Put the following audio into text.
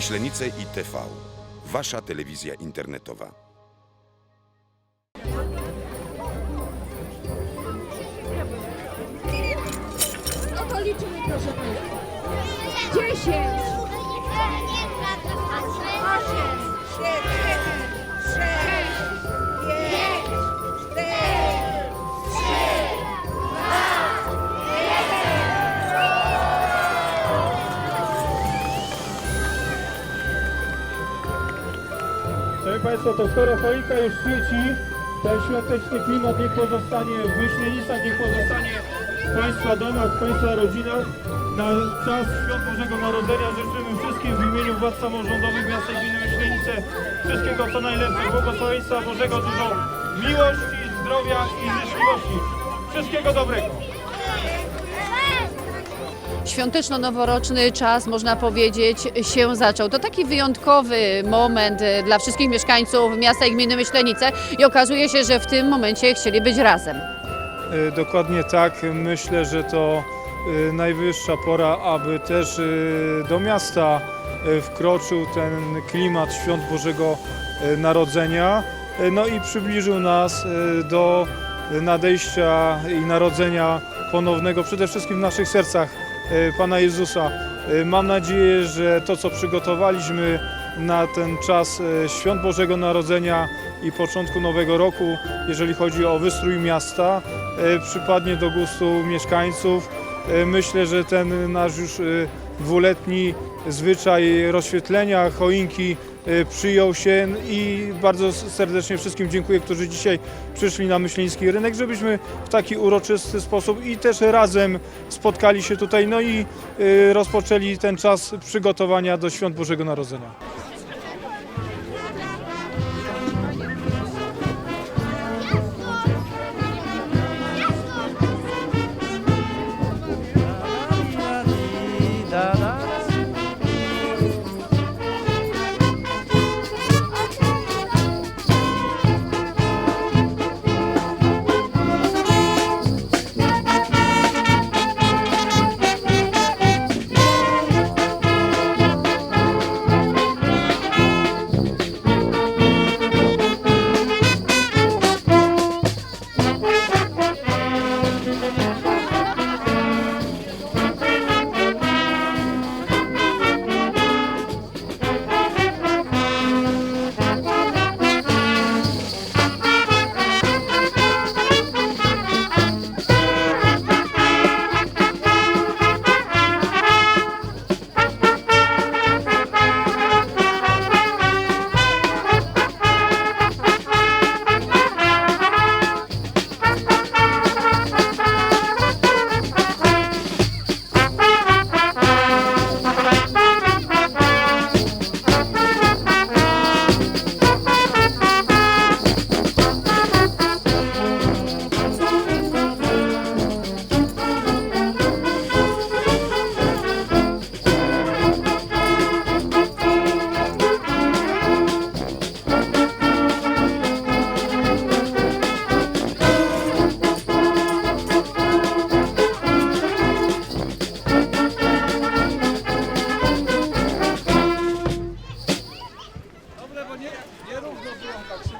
Myślenice i TV. Wasza telewizja internetowa. No to liczymy proszę Państwa. Dziesięć, osiem, siedem, Szanowni to skoro choinka już świeci, ten świąteczny klimat niech pozostanie w Myślenicach, niech pozostanie w Państwa domach, w Państwa rodzinach. Na czas Świąt Bożego Narodzenia życzymy wszystkim w imieniu władz samorządowych miasta gminy Myślenice wszystkiego co najlepsze, błogosławieństwa Bożego, dużo miłości, zdrowia i życzliwości. Wszystkiego dobrego. Świąteczno-noworoczny czas, można powiedzieć, się zaczął. To taki wyjątkowy moment e, dla wszystkich mieszkańców miasta i gminy Myślenice i okazuje się, że w tym momencie chcieli być razem. E, Dokładnie tak. Myślę, że to e, najwyższa pora, aby też do miasta wkroczył ten klimat świąt Bożego Narodzenia. No i przybliżył nas do nadejścia i narodzenia ponownego, przede wszystkim w naszych sercach Pana Jezusa. E, Mam nadzieję, że to, co przygotowaliśmy na ten czas e, świąt Bożego Narodzenia i początku nowego roku, jeżeli chodzi o wystrój miasta, e, przypadnie do gustu mieszkańców. E, Myślę, że ten nasz już e, dwuletni zwyczaj rozświetlenia choinki e, przyjął się i bardzo serdecznie wszystkim dziękuję, którzy dzisiaj przyszli na Myśliński Rynek, żebyśmy w taki uroczysty sposób i też razem spotkali się tutaj, no i e, rozpoczęli ten czas przygotowania do Świąt Bożego Narodzenia. 새로운 선수랑 같이